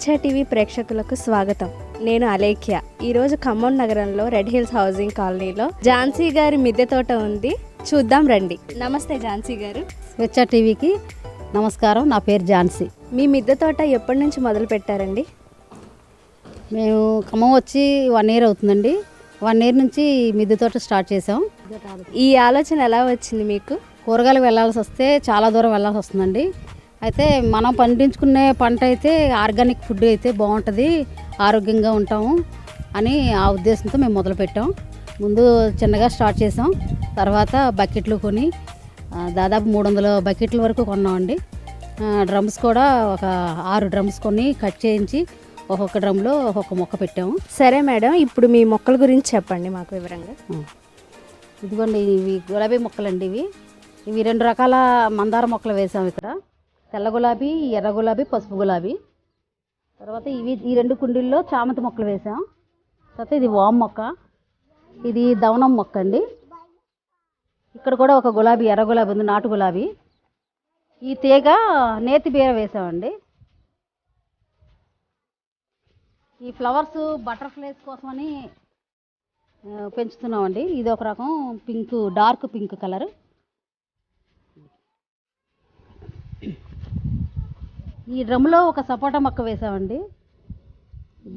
స్వేచ్ఛ టీవీ ప్రేక్షకులకు స్వాగతం. నేను అలేఖ్య. ఈరోజు ఖమ్మం నగరంలో రెడ్ హిల్స్ హౌసింగ్ కాలనీలో ఝాన్సీ గారి మిద్దె తోట ఉంది. చూద్దాం రండి. నమస్తే ఝాన్సీ గారు. స్వేచ్ఛ టీవీకి నమస్కారం. నా పేరు ఝాన్సీ. మీ మిద్దె తోట ఎప్పటి నుంచి మొదలు పెట్టారండి? మేము ఖమ్మం వచ్చి వన్ ఇయర్ అవుతుందండి. వన్ ఇయర్ నుంచి మిద్దె తోట స్టార్ట్ చేసాం ఈ ఆలోచన ఎలా వచ్చింది మీకు? కూరగాయలకు వెళ్ళాల్సి వస్తే చాలా దూరం వెళ్ళాల్సి వస్తుందండి. అయితే మనం పండించుకునే పంట అయితే ఆర్గానిక్ ఫుడ్ అయితే బాగుంటుంది ఆరోగ్యంగా ఉంటాము అని ఆ ఉద్దేశంతో మేము మొదలుపెట్టాం. ముందు చిన్నగా స్టార్ట్ చేసాం. తర్వాత బకెట్లు కొని దాదాపు మూడు వందల బకెట్ల వరకు కొన్నామండి. డ్రమ్స్ కూడా ఒక ఆరు డ్రమ్స్ కొని కట్ చేయించి ఒక్కొక్క డ్రమ్లో ఒక్కొక్క మొక్క పెట్టాము. సరే మేడం ఇప్పుడు మీ మొక్కల గురించి చెప్పండి మాకు వివరంగా. ఇదిగోండి ఇవి గులాబీ మొక్కలండి ఇవి. ఇవి రెండు రకాల మందార మొక్కలు వేసాం ఇక్కడ. తెల్ల గులాబీ ఎర్ర గులాబీ పసుపు గులాబీ. తర్వాత ఇవి ఈ రెండు కుండీల్లో చామంతి మొక్కలు వేసాం. తర్వాత ఇది వామ్ మొక్క. ఇది దవనం మొక్క అండి. ఇక్కడ కూడా ఒక గులాబీ ఎర్ర గులాబీ ఉంది నాటు గులాబీ. ఈ తీగ నేతి బీర వేసామండి. ఈ ఫ్లవర్స్ బటర్ఫ్లైస్ కోసమని పెంచుతున్నామండి. ఇది ఒక రకం పింక్ డార్క్ పింక్ కలర్. ఈ డ్రమ్లో ఒక సపోటా మొక్క వేసామండి.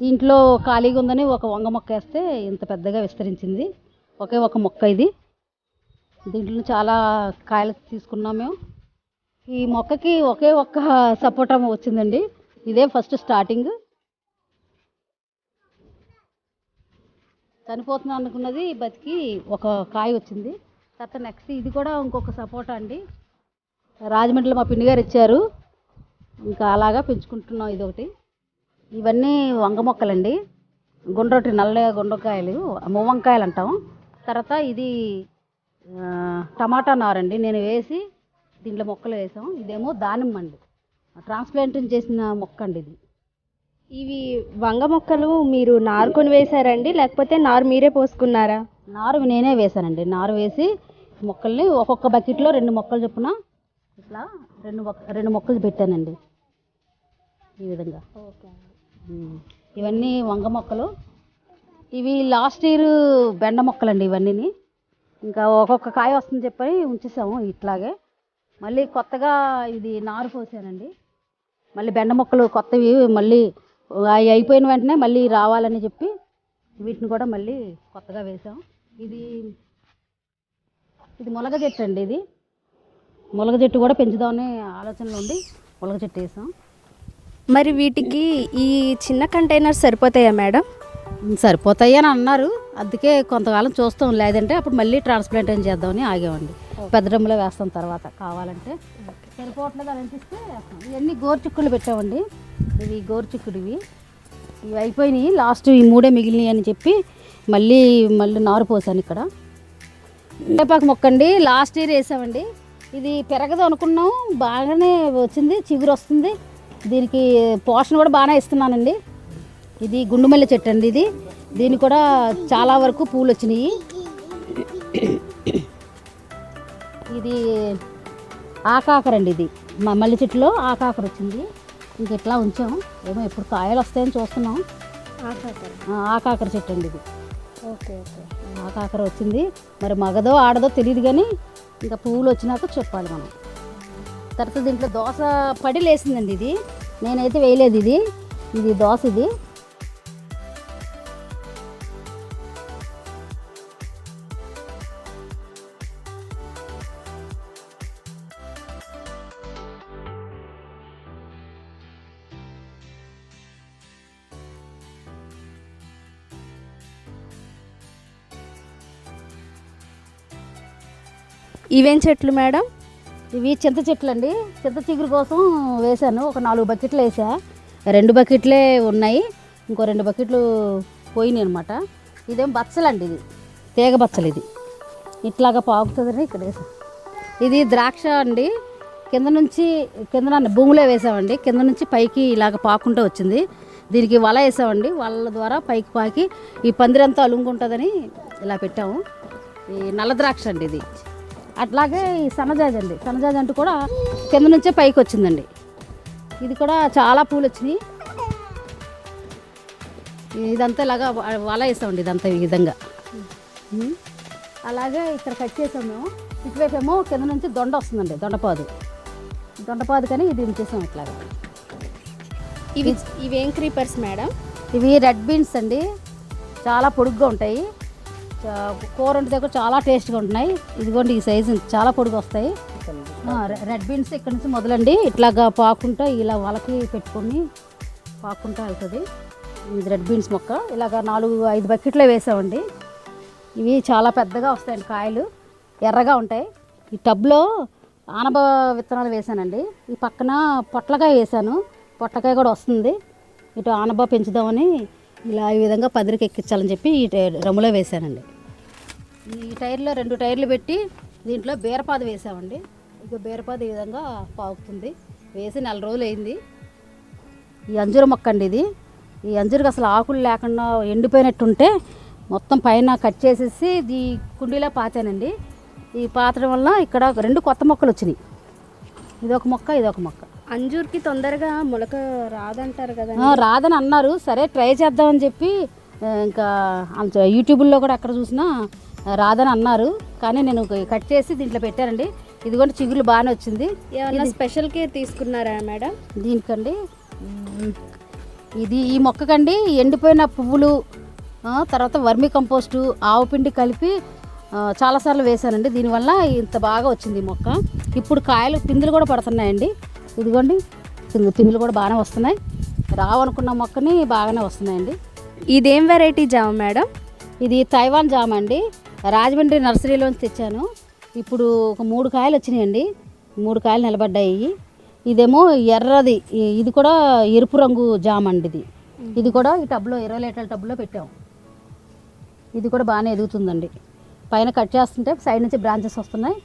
దీంట్లో ఖాళీగా ఉందని ఒక వంగ మొక్క వేస్తే ఇంత పెద్దగా విస్తరించింది. ఒకే ఒక మొక్క ఇది. దీంట్లో చాలా కాయలు తీసుకున్నాం మేము. ఈ మొక్కకి ఒకే ఒక్క సపోటా వచ్చిందండి. ఇదే ఫస్ట్ స్టార్టింగ్. చనిపోతున్నాం అనుకున్నది బతికి ఒక కాయ వచ్చింది. తర్వాత నెక్స్ట్ ఇది కూడా ఇంకొక సపోటా అండి. రాజమండ్రిలో మా పిండి గారు ఇచ్చారు. ఇంకా అలాగా పెంచుకుంటున్నాం ఇది ఒకటి ఇవన్నీ వంగ మొక్కలండి. గుండ్రటి నల్ల గుండ్రకాయలు మువ్వంకాయలు అంటాం. తర్వాత ఇది టమాటా నారండి. నేను వేసి దీంట్లో మొక్కలు వేసాం. ఇదేమో దానిమ్మ అండి. ట్రాన్స్ప్లాంటింగ్ చేసిన మొక్క అండి ఇది. ఇవి వంగ మొక్కలు మీరు నారుకొని వేశారండి లేకపోతే నారు మీరే పోసుకున్నారా? నారు నేనే వేశానండి నారు వేసి మొక్కల్ని ఒక్కొక్క బకెట్లో రెండు మొక్కలు చొప్పున ఇట్లా రెండు మొక్క రెండు మొక్కలు పెట్టానండి. ఈ విధంగా. ఇవన్నీ వంగ మొక్కలు. ఇవి లాస్ట్ ఇయర్ బెండ మొక్కలండి ఇవన్నీని. ఇంకా ఒక్కొక్క కాయ వస్తుంది చెప్పని ఉంచేసాము ఇట్లాగే. మళ్ళీ కొత్తగా ఇది నారు పోసానండి. మళ్ళీ బెండ మొక్కలు కొత్తవి మళ్ళీ అవి అయిపోయిన వెంటనే మళ్ళీ రావాలని చెప్పి వీటిని కూడా మళ్ళీ కొత్తగా వేసాం ఇది ఇది ములగ చెట్టు అండి ఇది. ములగ చెట్టు కూడా పెంచుదామనే ఆలోచనలో ఉండి ములగ చెట్టు వేసాం. మరి వీటికి ఈ చిన్న కంటైనర్ సరిపోతాయా మేడం? సరిపోతాయి అని అన్నారు. అందుకే కొంతకాలం చూస్తాం. లేదంటే అప్పుడు మళ్ళీ ట్రాన్స్ప్లాంటేషన్ చేద్దామని ఆగామండి. పెద్ద డ్రమ్ములో వేస్తాం తర్వాత కావాలంటే. సరిపోవట్లేదు అని అనిపిస్తే ఇవన్నీ గోరుచిక్కులు పెట్టామండి. ఇవి గోరుచిక్కుడు ఇవి. ఇవి అయిపోయినాయి. లాస్ట్ ఈ మూడే మిగిలినాయి అని చెప్పి మళ్ళీ మళ్ళీ నారు పోసాను ఇక్కడ. వేపాకు మొక్క అండి లాస్ట్ ఇయర్ వేసామండి. ఇది పెరగదు అనుకున్నాం. బాగానే వచ్చింది చిగురు వస్తుంది. దీనికి పోషణ కూడా బాగానే ఇస్తున్నానండి. ఇది గుండుమల్లె చెట్టు అండి ఇది. దీనికి కూడా చాలా వరకు పూలు వచ్చినాయి. ఇది ఆకాకర అండి ఇది. మా మల్లె చెట్టులో ఆకాకర వచ్చింది. ఇంక ఇట్లా ఉంచాం. ఏమో ఎప్పుడు కాయలు వస్తాయని చూస్తున్నాం. ఆ, ఆకాకర చెట్టు అండి ఇది. Okay okay. ఆకాకర వచ్చింది. మరి మగదో ఆడదో తెలియదు కానీ ఇంకా పువ్వులు వచ్చినాక చెప్పాలి మనం. తర్వాత దీంట్లో దోశ పడి లేసిందండి ఇది. నేనైతే వేయలేదు ఇది. ఇది దోశ ఇది. ఇవేం చెట్లు మేడం? ఇవి చింత చెట్లు అండి చింత చిగురు కోసం వేశాను. ఒక నాలుగు బకెట్లు వేసా రెండు బకెట్లే ఉన్నాయి. ఇంకో రెండు బకెట్లు పోయినాయి అనమాట ఇదేం బచ్చలండి ఇది. తీగ బచ్చలు ఇది. ఇట్లాగా పాకుతుందని ఇక్కడ వేసాం ఇది ద్రాక్ష అండి. కింద నుంచి కింద భూమిలో వేసామండి. కింద నుంచి పైకి ఇలాగ పాకుంటూ వచ్చింది. దీనికి వల వేసామండి. వల ద్వారా పైకి పాకి ఈ పందిరంతా అలుంగుంటుందని ఇలా పెట్టాము. ఈ నల్ల ద్రాక్ష అండి ఇది. అట్లాగే ఈ సన్నజాజి అండి. సన్నజాజి అంటూ కూడా కింద నుంచే పైకి వచ్చిందండి. ఇది కూడా చాలా పూలు వచ్చినాయి. ఇదంతా ఇలాగా వల వేసామండి ఇదంతా ఈ విధంగా. అలాగే ఇక్కడ కట్ చేసాం మేము. ఇటువైపు ఏమో కింద నుంచి దొండ వస్తుందండి దొండపాదు. దొండపాదు కానీ ఇది ఉంచేసాం ఇట్లాగా ఇవి ఇవేం క్రీపర్స్ మేడం ఇవి రెడ్ బీన్స్ అండి. చాలా పొడుగ్గా ఉంటాయి. కూర వండితే కూడా చాలా టేస్ట్గా ఉంటున్నాయి. ఇదిగోండి ఈ సైజు చాలా పొడుగు వస్తాయి రెడ్ బీన్స్ ఇక్కడ నుంచి మొదలండి. ఇట్లాగా పాకుంటా ఇలా వలకి పెట్టుకొని పాకుంటా వెళ్తుంది. ఇది రెడ్ బీన్స్ మొక్క. ఇలాగ నాలుగు ఐదు బకెట్లో వేసామండి. ఇవి చాలా పెద్దగా వస్తాయండి కాయలు. ఎర్రగా ఉంటాయి. ఈ టబ్లో ఆనబ విత్తనాలు వేసానండి. ఈ పక్కన పొట్లకాయ వేసాను. పొట్లకాయ కూడా వస్తుంది. ఇటు ఆనబ పెంచుదామని ఇలా ఈ విధంగా పదిరికి ఎక్కించాలని చెప్పి ఈ టైర్ డ్రమ్ములో వేసానండి ఈ టైర్లో రెండు టైర్లు పెట్టి దీంట్లో బీరపాద వేసామండి ఇక బీరపాదు ఈ విధంగా పాకుతుంది. వేసి నెల రోజులు అయింది. ఈ అంజూర మొక్క అండి ఇది. ఈ అంజూరికి అసలు ఆకులు లేకుండా ఎండిపోయినట్టుంటే మొత్తం పైన కట్ చేసేసి ఈ కుండీలో పాతానండి ఈ పాతడం వల్ల ఇక్కడ రెండు కొత్త మొక్కలు వచ్చినాయి. ఇదొక మొక్క ఇది ఒక మొక్క. అంజూర్కి తొందరగా మొలక రాదంటారు కదా రాదని అన్నారు. సరే ట్రై చేద్దామని చెప్పి ఇంకా యూట్యూబ్లో కూడా ఎక్కడ చూసినా రాదని అన్నారు. కానీ నేను కట్ చేసి దీంట్లో పెట్టానండి. ఇదిగోండి చిగురు బాగానే వచ్చింది. ఏమన్నా స్పెషల్ కేర్ తీసుకున్నారా మేడం? దీనికండి ఇది ఈ మొక్కకండి ఎండిపోయిన పువ్వులు తర్వాత వర్మి కంపోస్టు ఆవు పిండి కలిపి చాలాసార్లు వేశానండి. దీనివల్ల ఇంత బాగా వచ్చింది ఈ మొక్క. ఇప్పుడు కాయలు పిందులు కూడా పడుతున్నాయండి. ఇదిగోండి పిందు- పిందులు కూడా బాగానే వస్తున్నాయి. రావనుకున్న మొక్కని బాగానే వస్తున్నాయండి. ఇదేం వెరైటీ జామ మేడం? ఇది తైవాన్ జామ అండి. రాజమండ్రి నర్సరీలోంచి తెచ్చాను. ఇప్పుడు ఒక మూడు కాయలు వచ్చినాయండి. మూడు కాయలు నిలబడ్డాయి. ఇదేమో ఎర్రది ఇది కూడా ఎరుపు రంగు జామ అండి ఇది. ఇది కూడా ఈ టబ్లో ఇరవై లీటర్ల టబ్లో పెట్టాము ఇది కూడా బాగానే ఎదుగుతుందండి. పైన కట్ చేస్తుంటే సైడ్ నుంచి బ్రాంచెస్ వస్తున్నాయి.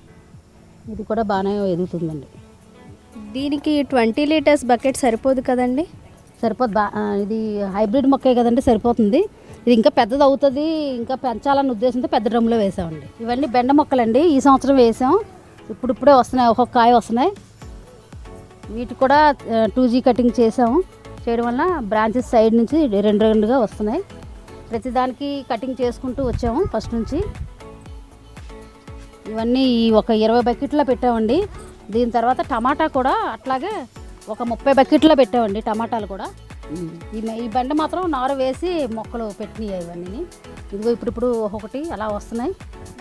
ఇది కూడా బాగానే ఎదుగుతుందండి. దీనికి ట్వంటీ లీటర్స్ బకెట్ సరిపోదు కదండి? సరిపోదు. బా ఇది హైబ్రిడ్ మొక్కే కదండి సరిపోతుంది. ఇది ఇంకా పెద్దది అవుతుంది ఇంకా పెంచాలన్న ఉద్దేశంతో పెద్ద డ్రమ్లో వేసామండి. ఇవన్నీ బెండ మొక్కలండి ఈ సంవత్సరం వేసాం. ఇప్పుడిప్పుడే వస్తున్నాయి ఒక్కొక్క కాయ వస్తున్నాయి. వీటికి కూడా టూ జీ కటింగ్ చేసాము. చేయడం వల్ల బ్రాంచెస్ సైడ్ నుంచి రెండు రెండుగా వస్తున్నాయి. ప్రతిదానికి కటింగ్ చేసుకుంటూ వచ్చాము ఫస్ట్ నుంచి. ఇవన్నీ ఒక ఇరవై బకెట్లో పెట్టామండి. దీని తర్వాత టమాటా కూడా అట్లాగే ఒక ముప్పై బకెట్లో పెట్టామండి టమాటాలు కూడా. ఈ ఈ బండ మాత్రం నారు వేసి మొక్కలు పెట్టినాయి ఇవన్నీ ఇదిగో ఇప్పుడు ఇప్పుడు ఒక్కొక్కటి అలా వస్తున్నాయి.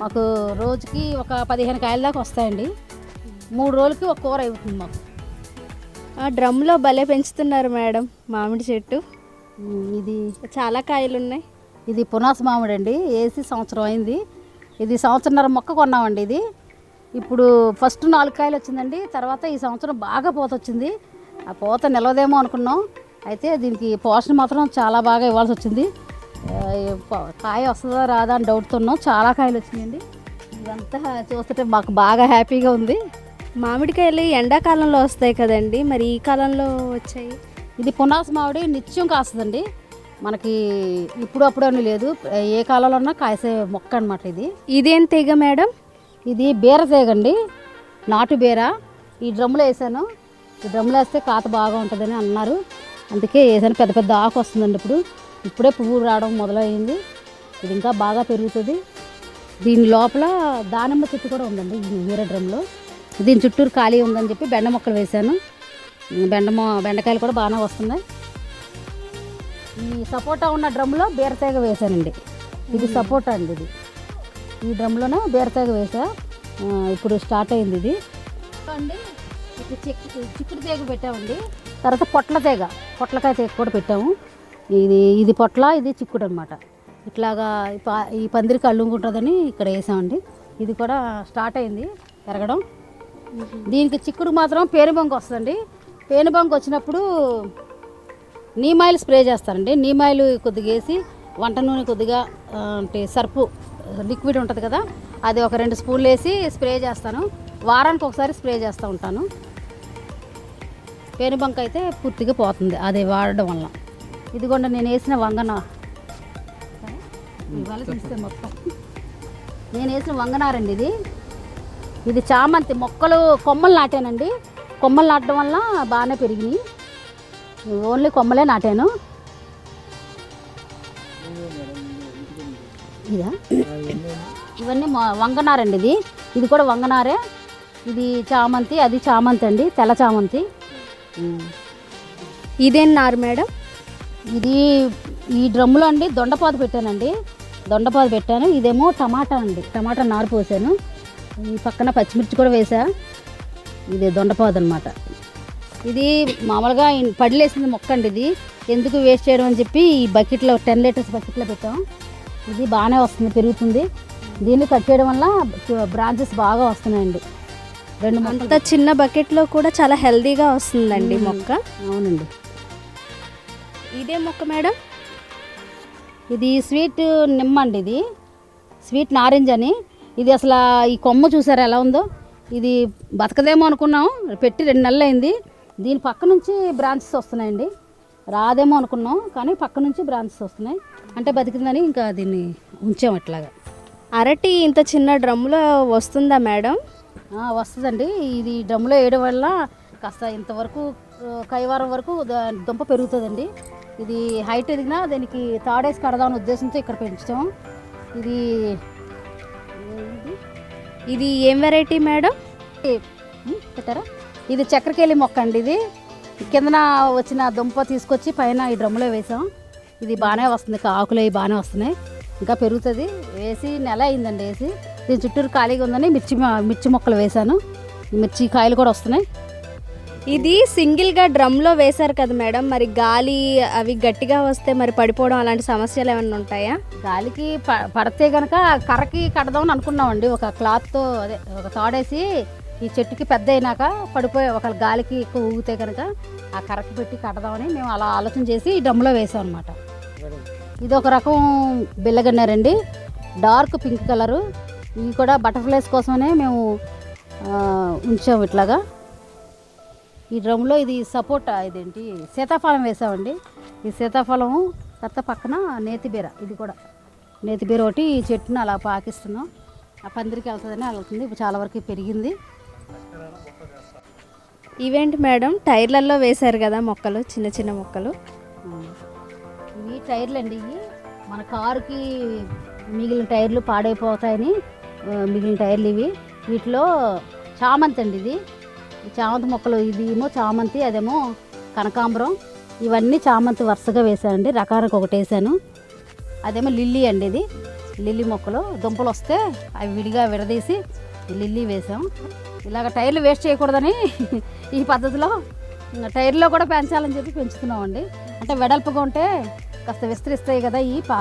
మాకు రోజుకి ఒక పదిహేను కాయల దాకా వస్తాయండి. మూడు రోజులకి ఒక కూర అవుతుంది మాకు. ఆ డ్రమ్లో భలే పెంచుతున్నారు మేడం మామిడి చెట్టు. ఇది చాలా కాయలు ఉన్నాయి ఇది పునాస మామిడి అండి వేసి సంవత్సరం అయింది. ఇది సంవత్సరంన్నర మొక్క కొన్నామండి ఇది. ఇప్పుడు ఫస్ట్ నాలుగు కాయలు వచ్చిందండి. తర్వాత ఈ సంవత్సరం బాగా పూత వచ్చింది. ఆ పూత నిలవదేమో అనుకున్నాం. అయితే దీనికి పోషణ మాత్రం చాలా బాగా ఇవ్వాల్సి వచ్చింది. కాయ వస్తుందా రాదా అని డౌట్తో ఉన్నాం చాలా కాయలు వచ్చినాయండి. ఇదంతా చూస్తుంటే మాకు బాగా హ్యాపీగా ఉంది. మామిడికాయలు ఎండాకాలంలో వస్తాయి కదండి. మరి ఈ కాలంలో వచ్చాయి? ఇది పునాస మామిడి నిత్యం కాస్తుందండి. మనకి ఇప్పుడు అప్పుడు అని లేదు. ఏ కాలంలో ఉన్నా కాసే మొక్క అనమాట ఇది. ఇదేం తెగ మేడం? ఇది బీర తీగండి. నాటు బీర. ఈ డ్రమ్లో వేసాను. ఈ డ్రమ్లో వేస్తే కాత బాగా ఉంటుందని అన్నారు. అందుకే వేసాను. పెద్ద పెద్ద ఆకు వస్తుందండి ఇప్పుడు. ఇప్పుడే పువ్వు రావడం మొదలైంది. ఇది ఇంకా బాగా పెరుగుతుంది. దీని లోపల దానిమ్మ చెట్టు కూడా ఉందండి ఈ బీర డ్రమ్లో దీని చుట్టూరు ఖాళీ ఉందని చెప్పి బెండ మొక్కలు వేశాను బెండ బెండకాయలు కూడా బాగానే వస్తున్నాయి. ఈ సపోటా ఉన్న డ్రమ్లో బీరతేగ వేశానండి ఇది సపోటా అండి ఇది. ఈ డ్రమ్లోనే బీరతీగ వేసా. ఇప్పుడు స్టార్ట్ అయింది ఇది. అండి ఇప్పుడు చిక్కుడు తీగ పెట్టామండి. తర్వాత పొట్ల తీగ పొట్లకాయ తీగ కూడా పెట్టాము. ఇది ఇది పొట్ల ఇది చిక్కుడు అనమాట ఇట్లాగా ఈ పందిరికి అల్లుకుంటుందని ఇక్కడ వేసామండి. ఇది కూడా స్టార్ట్ అయింది పెరగడం. దీనికి చిక్కుడు మాత్రం పేనుబంక వస్తుందండి. పేనుబంక వచ్చినప్పుడు నీమాయిల్ స్ప్రే చేస్తారండి. నీమాయిల్ కొద్దిగా వేసి వంట నూనె కొద్దిగా అంటే సర్పు లిక్విడ్ ఉంటుంది కదా అది ఒక రెండు స్పూన్లు వేసి స్ప్రే చేస్తాను. వారానికి ఒకసారి స్ప్రే చేస్తూ ఉంటాను. పేనుబంక అయితే పూర్తిగా పోతుంది అది వాడడం వల్ల. ఇదిగోండి నేను వేసిన వంగన. ఇవాళ మొత్తం. నేను వేసిన వంగనారండి ఇది. ఇది చామంతి మొక్కలు కొమ్మలు నాటానండి. కొమ్మలు నాటడం వల్ల బాగానే పెరిగినాయి. ఓన్లీ కొమ్మలే నాటాను. ఇదా? ఇవన్నీ వంగనారండి ఇది. ఇది కూడా వంగనారే. ఇది చామంతి అది చామంతి అండి తెల్ల చామంతి. ఇదేం నారు మేడం? ఇది ఈ డ్రమ్ములో అండి దొండపాదు పెట్టానండి. దొండపాదు పెట్టాను. ఇదేమో టమాటా అండి. టమాటా నారు పోసాను. ఈ పక్కన పచ్చిమిర్చి కూడా వేసా. ఇది దొండపాదు అనమాట ఇది మామూలుగా పడిలేసింది మొక్క అండి ఇది. ఎందుకు వేస్ట్ చేయడం అని చెప్పి ఈ బకెట్లో టెన్ లీటర్స్ బకెట్లో పెట్టాం. ఇది బాగానే వస్తుంది పెరుగుతుంది. దీన్ని కట్ చేయడం వల్ల బ్రాంచెస్ బాగా వస్తున్నాయండి. రెండు అంత చిన్న బకెట్లో కూడా చాలా హెల్దీగా వస్తుందండి. మొక్క. అవునండి. ఇదే మొక్క మేడం? ఇది స్వీట్ నిమ్మ అండి ఇది. స్వీట్ నారింజ అని. ఇది అసలు ఈ కొమ్మ చూసారా ఎలా ఉందో? ఇది బతకదేమో అనుకున్నాం. పెట్టి రెండు నెలలు అయింది దీని పక్క నుంచి బ్రాంచెస్ వస్తున్నాయండి. రాదేమో అనుకున్నాం కానీ పక్క నుంచి బ్రాంచెస్ వస్తున్నాయి. అంటే బతికిందని ఇంకా దీన్ని ఉంచాం ఇట్లాగా అరటి ఇంత చిన్న డ్రమ్లో వస్తుందా మేడం? వస్తుందండి. ఇది డ్రమ్లో వేయడం వల్ల కాస్త ఇంతవరకు కైవారం వరకు దుంప పెరుగుతుందండి. ఇది హైట్ ఎదిగినా దానికి తాడేసి కడదామని ఉద్దేశంతో ఇక్కడ పెంచుతాం. ఇది ఇది ఏం వెరైటీ మేడం? పెట్టారా? ఇది చక్రకేళి మొక్క అండి ఇది. కిందన వచ్చిన దుంప తీసుకొచ్చి పైన ఈ డ్రమ్లో వేసాం. ఇది బాగానే వస్తుంది ఆకులు అవి బాగానే వస్తున్నాయి. ఇంకా పెరుగుతుంది. వేసి నెల అయిందండి వేసి. దీని చుట్టూరు ఖాళీగా ఉందని మిర్చి మిర్చి మొక్కలు వేశాను. ఈ మిర్చి కాయలు కూడా వస్తున్నాయి. ఇది సింగిల్గా డ్రమ్లో వేశారు కదా మేడం. మరి గాలి అవి గట్టిగా వస్తే మరి పడిపోవడం అలాంటి సమస్యలు ఏమైనా ఉంటాయా? గాలికి ప పడితే కనుక కర్రకి కడదామని అనుకున్నామండి. ఒక క్లాత్తో అదే ఒక తాడేసి ఈ చెట్టుకి పెద్ద అయినాక పడిపోయే ఒక గాలికి ఎక్కువ ఊగితే కనుక ఆ కర్రకి పెట్టి కడదామని మేము అలా ఆలోచన చేసి ఈ డ్రమ్లో వేసాం అనమాట ఇది ఒక రకం బిల్లగన్నారండి డార్క్ పింక్ కలరు. ఇవి కూడా బటర్ఫ్లైస్ కోసమనే మేము ఉంచాము ఇట్లాగా. ఈ డ్రమ్లో ఇది సపోటా ఇదేంటి? సీతాఫలం వేసామండి. ఈ సీతాఫలం తర్వాత పక్కన నేతిబీర ఇది కూడా నేతిబీర ఒకటి ఈ చెట్టును అలా పాకిస్తున్నాం. ఆ పందిరికి వెళ్తుందని వెళ్తుంది. ఇప్పుడు చాలా వరకు పెరిగింది. ఇవేంటి మేడం టైర్లలో వేశారు కదా మొక్కలు చిన్న చిన్న మొక్కలు. ఇవి టైర్లు అండి ఇవి. మన కారుకి మిగిలిన టైర్లు పాడైపోతాయని మిగిలిన టైర్లు ఇవి. వీటిలో చామంతి అండి ఇది. చామంతి మొక్కలు ఇది ఏమో చామంతి అదేమో కనకాంబరం. ఇవన్నీ చామంతి వరుసగా వేసానండి రకానికి ఒకటి వేసాను అదేమో లిల్లీ అండి ఇది. లిల్లీ మొక్కలు. దుంపలు వస్తే అవి విడిగా విడదీసి లిల్లీ వేసాం. ఇలాగ టైర్లు వేస్ట్ చేయకూడదని ఈ పద్ధతిలో టైర్లో కూడా పెంచాలని చెప్పి పెంచుతున్నామండి. అంటే వెడల్పుగా ఉంటే కాస్త విస్తరిస్తాయి కదా ఈ పా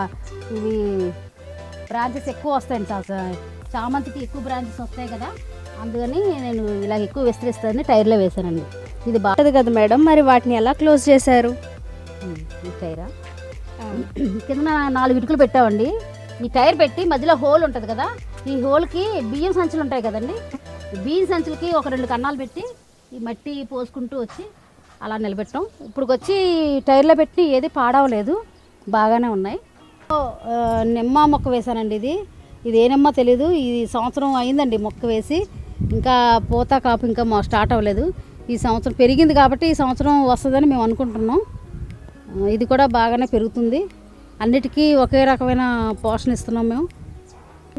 ఇవి బ్రాంచెస్ ఎక్కువ వస్తాయండి చామంతికి ఎక్కువ బ్రాంచెస్ వస్తాయి కదా. అందుకని నేను ఇలా ఎక్కువ విస్తరిస్తానని టైర్లో వేసానండి. ఇది బాగా ఉంటది కదా మేడం. మరి వాటిని ఎలా క్లోజ్ చేశారు? ఈ టైరా? కింద నాలుగు ఇటుకలు పెట్టామండి. ఈ టైర్ పెట్టి మధ్యలో హోల్ ఉంటుంది కదా. ఈ హోల్కి బియ్యం సంచులు ఉంటాయి కదండి. బియ్యం సంచులకి ఒక రెండు కన్నాలు పెట్టి ఈ మట్టి పోసుకుంటూ వచ్చి అలా నిలబెట్టాం. ఇప్పుడు వచ్చి టైర్లో పెట్టి ఏది పాడవలేదు బాగానే ఉన్నాయి. నిమ్మ మొక్క వేశానండి ఇది. ఇది ఏ నిమ్మ తెలీదు ఇది సంవత్సరం అయిందండి మొక్క వేసి. ఇంకా పూత కాపు ఇంకా మా స్టార్ట్ అవ్వలేదు. ఈ సంవత్సరం పెరిగింది కాబట్టి ఈ సంవత్సరం వస్తుందని మేము అనుకుంటున్నాం. ఇది కూడా బాగానే పెరుగుతుంది. అన్నిటికీ ఒకే రకమైన పోషణ ఇస్తున్నాం మేము.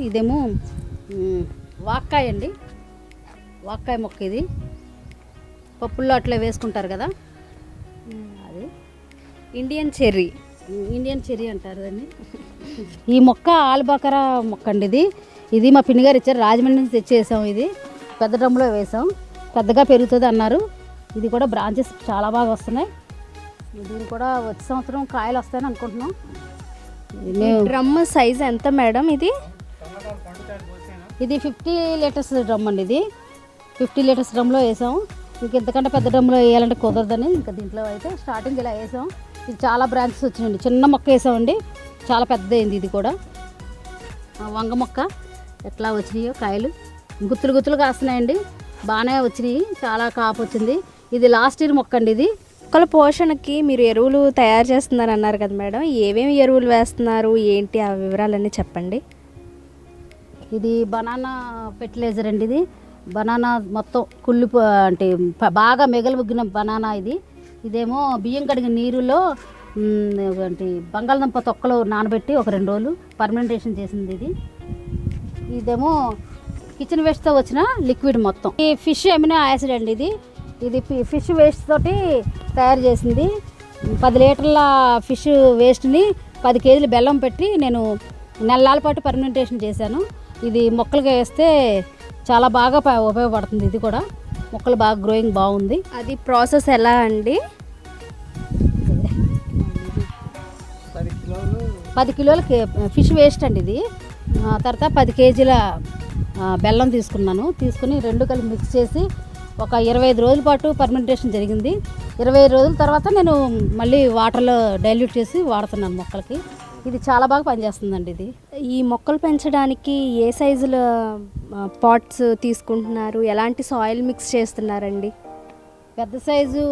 ఇదేమో వాక్కాయ అండి. వాక్కాయ మొక్క ఇది. పప్పుల్లో అట్లా వేసుకుంటారు కదా? అది. Indian cherry. ఇండియన్ చెర్రీ అంటారు దాన్ని. ఈ మొక్క ఆల్బకర మొక్క అండి ఇది. ఇది మా పిన్ని గారు ఇచ్చారు. రాజమండ్రి నుంచి తెచ్చేసాం ఇది. పెద్ద డ్రమ్లో వేసాం. పెద్దగా పెరుగుతుంది అన్నారు. ఇది కూడా బ్రాంచెస్ చాలా బాగా వస్తున్నాయి. దీని కూడా వచ్చే సంవత్సరం కాయలు వస్తాయని అనుకుంటున్నాం. డ్రమ్ సైజ్ ఎంత మేడం ఇది? ఇది ఫిఫ్టీ లీటర్స్ డ్రమ్ అండి ఇది. ఫిఫ్టీ లీటర్స్ డ్రమ్లో వేసాం. ఇంక ఇంతకంటే పెద్ద డ్రమ్లో వేయాలంటే కుదరదని ఇంకా దీంట్లో అయితే స్టార్టింగ్ ఇలా వేసాం. ఇది చాలా బ్రాంచెస్ వచ్చినాయండి. చిన్న మొక్క వేసామండి. చాలా పెద్ద అయింది ఇది కూడా. వంగ మొక్క ఎట్లా వచ్చినాయో కాయలు గుత్తులు గుత్తులు కాస్తున్నాయండి. బాగానే వచ్చినాయి. చాలా కాపు వచ్చింది. ఇది లాస్ట్ ఇయర్ మొక్క అండి ఇది. మొక్కల పోషణకి మీరు ఎరువులు తయారు చేస్తున్నారు అన్నారు కదా మేడం. ఏమేమి ఎరువులు వేస్తున్నారు? ఏంటి ఆ వివరాలన్నీ చెప్పండి. ఇది బనానా ఫెర్టిలైజర్ అండి ఇది. బనానా మొత్తం కుళ్ళిపో అంటే బాగా మిగలబుగ్గిన బనానా ఇది. ఇదేమో బియ్యం కడిగిన నీరులో అంటే బంగాళదుంప తొక్కలు నానబెట్టి ఒక రెండు రోజులు పర్మెంటేషన్ చేసింది ఇది. ఇదేమో కిచెన్ వేస్ట్తో వచ్చిన లిక్విడ్ మొత్తం. ఈ ఫిష్ ఎమినో యాసిడ్ అండి ఇది. ఇది ఫిష్ వేస్ట్ తోటి తయారు చేసింది. పది లీటర్ల ఫిష్ వేస్ట్ని పది కేజీలు బెల్లం పెట్టి నేను నెలల పాటు పర్మెంటేషన్ చేశాను. ఇది మొక్కలుగా వేస్తే చాలా బాగా ఉపయోగపడుతుంది ఇది కూడా. మొక్కలు బాగా గ్రోయింగ్ బాగుంది. అది ప్రాసెస్ ఎలా అండి? పది కిలోల. ఫిష్ వేస్ట్ అండి ఇది. ఆ, తర్వాత పది కేజీల బెల్లం తీసుకున్నాను. తీసుకుని రెండు కలిపి మిక్స్ చేసి ఒక ఇరవై ఐదు రోజుల పాటు పర్మెంటేషన్ జరిగింది. ఇరవై ఐదు రోజుల తర్వాత నేను మళ్ళీ వాటర్లో డైల్యూట్ చేసి వాడుతున్నాను మొక్కలకి. ఇది చాలా బాగా పనిచేస్తుందండి ఇది. ఈ మొక్కలు పెంచడానికి ఏ సైజుల పాట్స్ తీసుకుంటున్నారు? ఎలాంటి సాయిల్ మిక్స్ చేస్తున్నారండి? పెద్ద సైజు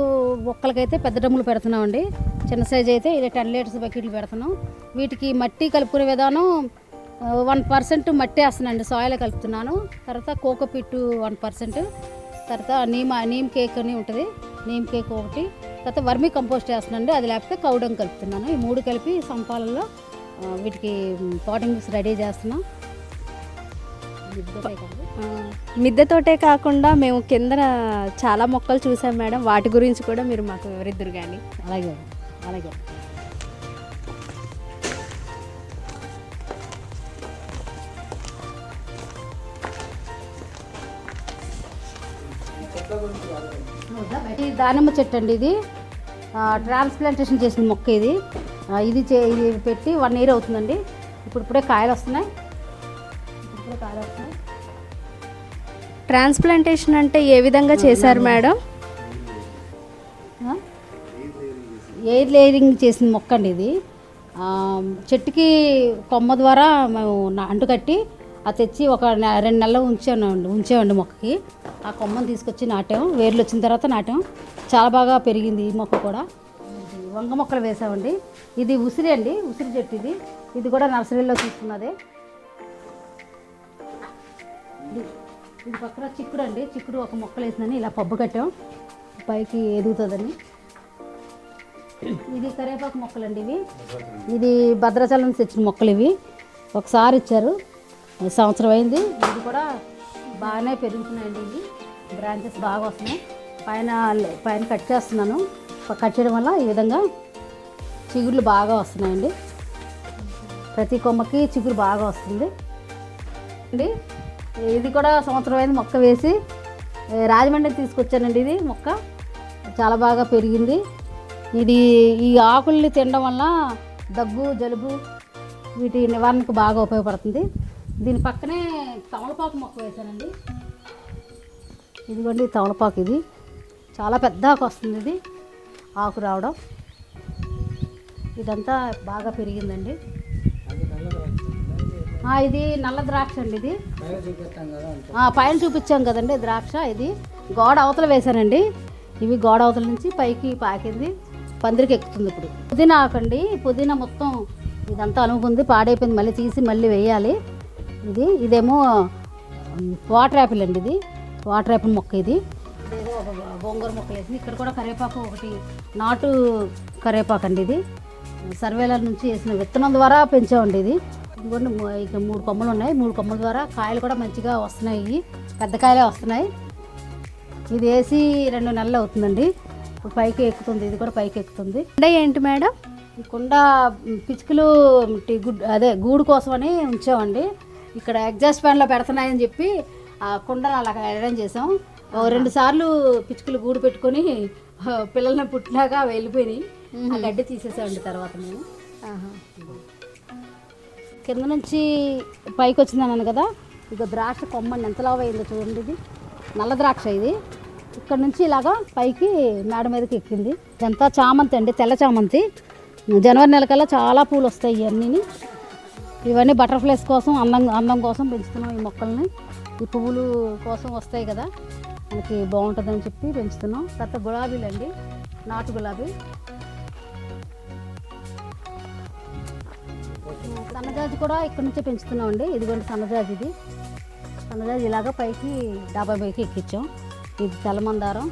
మొక్కలకైతే పెద్ద డమ్ములు పెడుతున్నామండి. చిన్న సైజు అయితే ఇలా టెన్ లీటర్స్ బకెట్లు పెడుతున్నాం. వీటికి మట్టి కలుపుకునే విధానం వన్ పర్సెంట్ మట్టి వేస్తున్నానండి సాయిల్ కలుపుతున్నాను. తర్వాత కోకోపిట్ వన్ పర్సెంట్ తర్వాత నీమ్ నీమ్ కేక్ అని ఉంటుంది. నీమ్ కేక్ ఒకటి తర్వాత వర్మీ కంపోస్ట్ వేస్తున్నానండి. అది లేకపోతే కౌడం కలుపుతున్నాను. ఈ మూడు కలిపి సంపాలలో వీటికి పాటింగ్ మిక్స్ రెడీ చేస్తున్నాం. మిద్దెతోటే కాకుండా మేము కింద చాలా మొక్కలు చూసాం మేడం. వాటి గురించి కూడా మీరు మాకు వివరిద్దరు కానీ. అలాగే అలాగే. దానిమ్మ చెట్టు అండి ఇది. ట్రాన్స్ప్లాంటేషన్ చేసిన మొక్క ఇది. ఇది చే ఇది పెట్టి వన్ ఇయర్ అవుతుందండి. ఇప్పుడు ఇప్పుడే కాయలు వస్తున్నాయి. ఇప్పుడే కాయలు వస్తున్నాయి. ట్రాన్స్ప్లాంటేషన్ అంటే ఏ విధంగా చేశారు మేడం? ఎయిర్ లేయరింగ్ చేసిన మొక్క అండి ఇది చెట్టుకి కొమ్మ ద్వారా మేము నా- అంటు కట్టి అది తెచ్చి ఒక రెండు నెలలు ఉంచామండి ఉంచామండి మొక్కకి. ఆ కొమ్మను తీసుకొచ్చి నాటాం వేర్లు వచ్చిన తర్వాత నాటాం చాలా బాగా పెరిగింది ఈ మొక్క కూడా. వంగ మొక్కలు వేసామండి. ఇది ఉసిరి అండి ఉసిరి చెట్టు ఇది. ఇది కూడా నర్సరీలో తీసుకున్నదే ఇది- పక్కన చిక్కుడు అండి. చిక్కుడు ఒక మొక్కలు వేసిందని ఇలా పబ్బు కట్టాం. పైకి ఎదుగుతుందని. ఇది కరివేపాకు మొక్కలండి ఇవి. ఇది భద్రాచలం నుంచి తెచ్చిన మొక్కలు ఇవి. ఒకసారి ఇచ్చారు. సంవత్సరం అయింది. ఇది కూడా బాగానే పెరుగుతున్నాయండి ఇవి. బ్రాంచెస్ బాగా వస్తున్నాయి. పైన పైన కట్ చేస్తున్నాను. కట్ చేయడం వల్ల ఈ విధంగా చిగుళ్ళు బాగా వస్తున్నాయండి. ప్రతి కొమ్మకి చిగురు బాగా వస్తుంది. అండి ఇది కూడా సంవత్సరం అయింది మొక్క వేసి రాజమండ్రి తీసుకొచ్చానండి ఇది మొక్క. చాలా బాగా పెరిగింది. ఇది ఈ ఆకుల్ని తినడం వల్ల దగ్గు జలుబు వీటి నివారణకు బాగా ఉపయోగపడుతుంది. దీని పక్కనే తమలపాకు మొక్క వేశానండి. ఇదిగోండి తమలపాకు ఇది. చాలా పెద్ద వస్తుంది ఇది. ఆకు రావడం. ఇదంతా బాగా పెరిగిందండి. ఇది నల్ల ద్రాక్ష అండి ఇది. పైన చూపించాం కదండి ద్రాక్ష. ఇది గోడ అవతల వేశానండి. ఇవి గోడ అవతల నుంచి పైకి పాకింది. పందిరికి ఎక్కుతుంది ఇప్పుడు. పుదీనా ఆకండి. పుదీనా మొత్తం ఇదంతా అనుకుంది పాడైపోయింది. మళ్ళీ తీసి మళ్ళీ వేయాలి. ఇది ఇదేమో వాటర్ యాపిల్ అండి ఇది. వాటర్ యాపిల్ మొక్క ఇది. ఒక గోంగూర మొక్క వేసింది ఇక్కడ కూడా కరివేపాకు ఒకటి నాటు కరివేపాకు అండి ఇది. సర్వేల నుంచి వేసిన విత్తనం ద్వారా పెంచామండి ఇది. మూ- ఇక మూడు కొమ్మలు ఉన్నాయి. మూడు కొమ్మల ద్వారా కాయలు కూడా మంచిగా వస్తున్నాయి. పెద్ద కాయలే వస్తున్నాయి. ఇది వేసి రెండు నెలలు అవుతుందండి. ఇప్పుడు పైకి ఎక్కుతుంది. ఇది కూడా పైకి ఎక్కుతుంది. అంటే ఏంటి మేడం? కుండ పిచ్చుకలు గుడ్ అదే గూడు కోసమని ఉంచామండి. ఇక్కడ ఎగ్జాస్ట్ ఫ్యాన్లో పెడుతున్నాయని చెప్పి ఆ కుండను అలా అరేంజ్ చేసాం. రెండు సార్లు పిచ్చుకలు గూడు పెట్టుకొని పిల్లల్ని పుట్టినాక వెళ్ళిపోయినాయి. ఆ గడ్డి తీసేసామండి తర్వాత మేము. కింద నుంచి పైకి వచ్చింది అన్నాను కదా ఇక ద్రాక్ష కొమ్మండి. ఎంత లావు అయిందో చూడండి ఇది. నల్ల ద్రాక్ష ఇది. ఇక్కడ నుంచి ఇలాగా పైకి మేడ మీదకి ఎక్కింది. ఇదంతా చామంతి అండి తెల్ల చామంతి. జనవరి నెల కల్లా చాలా పూలు వస్తాయి ఇవన్నీ ఇవన్నీ బటర్ఫ్లైస్ కోసం అందం అందం కోసం పెంచుతున్నాం ఈ మొక్కల్ని. ఈ పువ్వులు కోసం వస్తాయి కదా. మనకి బాగుంటుందని చెప్పి పెంచుతున్నాం. తర్వాత గులాబీలు అండి నాటు గులాబీ. సన్నజాజి కూడా ఇక్కడ నుంచే పెంచుతున్నాం అండి ఇదిగోండి సన్నజాజి ఇది. సన్నజాజి ఇలాగ పైకి డాబా పైకి ఎక్కించాం ఇది తెల్లమందారం.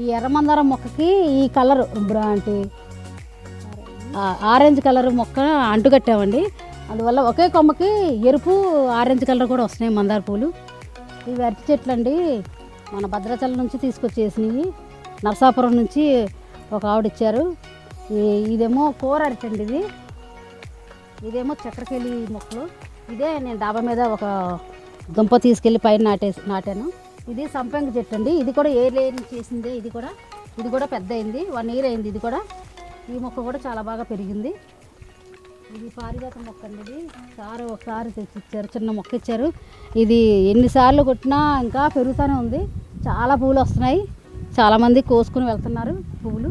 ఈ ఎర్రమందారం మొక్కకి ఈ కలర్. అంటే ఆరెంజ్ కలర్ మొక్క అంటుకట్టామండి. అందువల్ల ఒకే కొమ్మకి ఎరుపు ఆరెంజ్ కలర్ కూడా వస్తున్నాయి మందార పూలు. ఇవి అరటి చెట్లు అండి మన భద్రాచలం నుంచి తీసుకొచ్చేసినవి. నరసాపురం నుంచి ఒక ఆవిడ ఇచ్చారు. ఇదేమో కూర అరటి ఇది. ఇదేమో చక్రకేళి మొక్కలు. ఇదే నేను డాబా మీద ఒక దుంప తీసుకెళ్ళి పైన నాటే నాటాను. ఇది సంపంగి చెట్టు అండి. ఇది కూడా ఏ లేని చేసిందే ఇది కూడా ఇది కూడా పెద్ద అయింది వన్ ఇయర్ అయింది ఇది కూడా. ఈ మొక్క కూడా చాలా బాగా పెరిగింది. ఇది పారిజాత మొక్క అండి ఇది. సారు ఒకసారి తెచ్చిచ్చారు చిన్న మొక్క ఇచ్చారు. ఇది ఎన్నిసార్లు కొట్టినా ఇంకా పెరుగుతూనే ఉంది. చాలా పువ్వులు వస్తున్నాయి. చాలామంది కోసుకుని వెళ్తున్నారు పువ్వులు.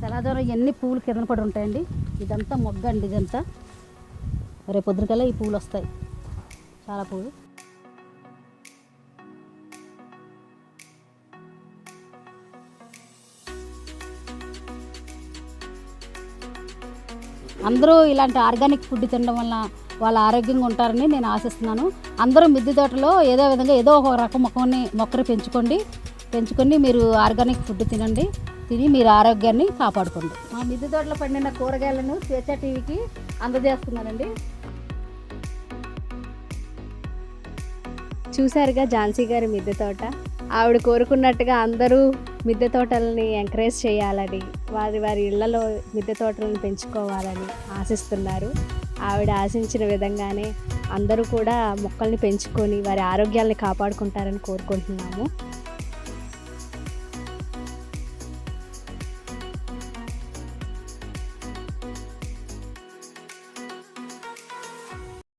తెల్లదూరం ఎన్ని పువ్వులు కింద పడి ఉంటాయండి. ఇదంతా మొగ్గ అండి ఇదంతా. రేపు పొద్దునకల్లా ఈ పువ్వులు వస్తాయి. చాలా పువ్వులు. అందరూ ఇలాంటి ఆర్గానిక్ ఫుడ్ తినడం వల్ల వాళ్ళు ఆరోగ్యంగా ఉంటారని నేను ఆశిస్తున్నాను. అందరూ మిద్దె తోటలో ఏదో విధంగా ఏదో ఒక రకం మొక్కని మొక్కని పెంచుకోండి. పెంచుకొని మీరు ఆర్గానిక్ ఫుడ్ తినండి. తిని మీరు ఆరోగ్యాన్ని కాపాడుకోండి. మా మిద్దె తోటలో పండిన కూరగాయలను స్వేచ్ఛ టీవీకి అందజేస్తున్నానండి. చూశారుగా ఝాన్సీ గారి మిద్దె తోట. ఆవిడ కోరుకున్నట్టుగా అందరూ మిద్దె తోటలని ఎంకరేజ్ చేయాలని వారి వారి ఇళ్ళలో మిద్దె తోటలను పెంచుకోవాలని ఆశిస్తున్నారు. ఆవిడ ఆశించిన విధంగానే అందరూ కూడా మొక్కల్ని పెంచుకొని వారి ఆరోగ్యాల్ని కాపాడుకుంటారని కోరుకుంటున్నాము.